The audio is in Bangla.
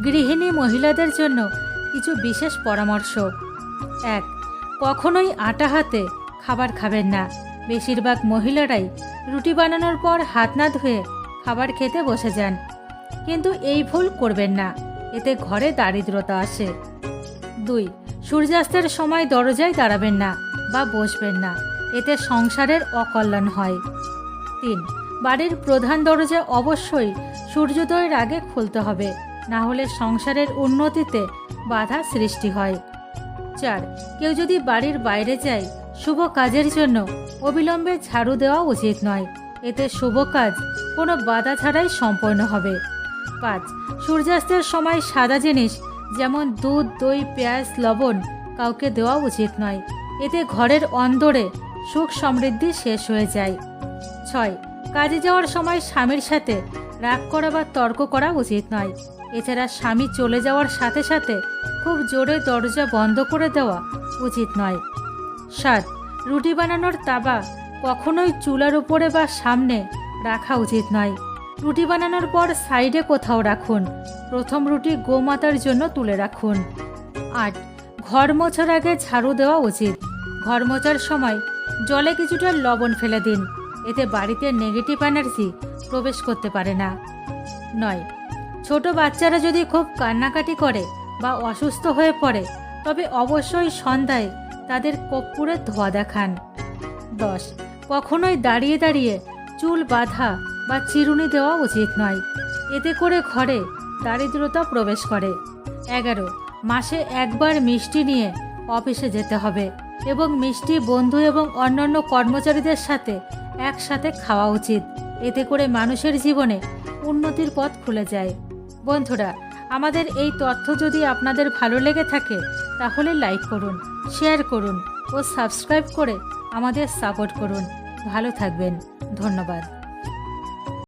গৃহিণী মহিলাদের জন্য কিছু বিশেষ পরামর্শ। এক, কখনোই আটা হাতে খাবার খাবেন না। বেশিরভাগ মহিলারাই রুটি বানানোর পর হাত না ধুয়ে খাবার খেতে বসে যান। কিন্তু এই ভুল করবেন না, এতে ঘরে দারিদ্রতা আসে। দুই, সূর্যাস্তের সময় দরজায় দাঁড়াবেন না বা বসবেন না, এতে সংসারের অকল্যাণ হয়। তিন, বাড়ির প্রধান দরজা অবশ্যই সূর্যোদয়ের আগে খুলতে হবে। না হলে সংসারের উন্নতিতে বাধা সৃষ্টি হয়। চার, কেউ যদি বাড়ির বাইরে যায়, শুভ কাজের জন্য অবিলম্বে ঝাড়ু দেওয়া উচিত নয়। এতে শুভ কাজ কোনো বাধা ছাড়াই সম্পন্ন হবে। পাঁচ, সূর্যাস্তের সময় সাদা জিনিস যেমন দুধ, দই, পেঁয়াজ, লবণ কাউকে দেওয়া উচিত নয়। এতে ঘরের অন্দরে সুখ সমৃদ্ধি শেষ হয়ে যায়। ছয়, কাজে যাওয়ার সময় স্বামীর সাথে রাগ করা বা তর্ক করা উচিত নয়। এছাড়া স্বামী চলে যাওয়ার সাথে সাথে খুব জোরে দরজা বন্ধ করে দেওয়া উচিত নয়। সাত, রুটি বানানোর তাবা কখনোই চুলার উপরে বা সামনে রাখা উচিত নয়। রুটি বানানোর পর সাইডে কোথাও রাখুন। প্রথম রুটি গোমাতার জন্য তুলে রাখুন। আট, ঘর মোছার আগে ঝাড়ু দেওয়া উচিত। ঘর মোছার সময় জলে কিছুটা লবণ ফেলে দিন। এতে বাড়িতে নেগেটিভ এনার্জি প্রবেশ করতে পারে না। নয়, ছোট বাচ্চারা যদি খুব কান্নাকাটি করে বা অসুস্থ হয়ে পড়ে, তবে অবশ্যই সন্ধ্যায় তাদের কর্পূরের ধোয়া দেখান। দশ, কখনোই দাঁড়িয়ে দাঁড়িয়ে চুল বাঁধা বা চিরুনি দেওয়া উচিত নয়। এতে করে ঘরে দারিদ্রতা প্রবেশ করে। এগারো, মাসে একবার মিষ্টি নিয়ে অফিসে যেতে হবে এবং মিষ্টি বন্ধু এবং অন্যান্য কর্মচারীদের সাথে একসাথে খাওয়া উচিত। এতে করে মানুষের জীবনে উন্নতির পথ খুলে যায়। বন্ধুরা, আমাদের এই তথ্য যদি আপনাদের ভালো লেগে থাকে, তাহলে লাইক করুন শেয়ার করুন ও সাবস্ক্রাইব করে আমাদের সাপোর্ট করুন। ভালো থাকবেন। ধন্যবাদ।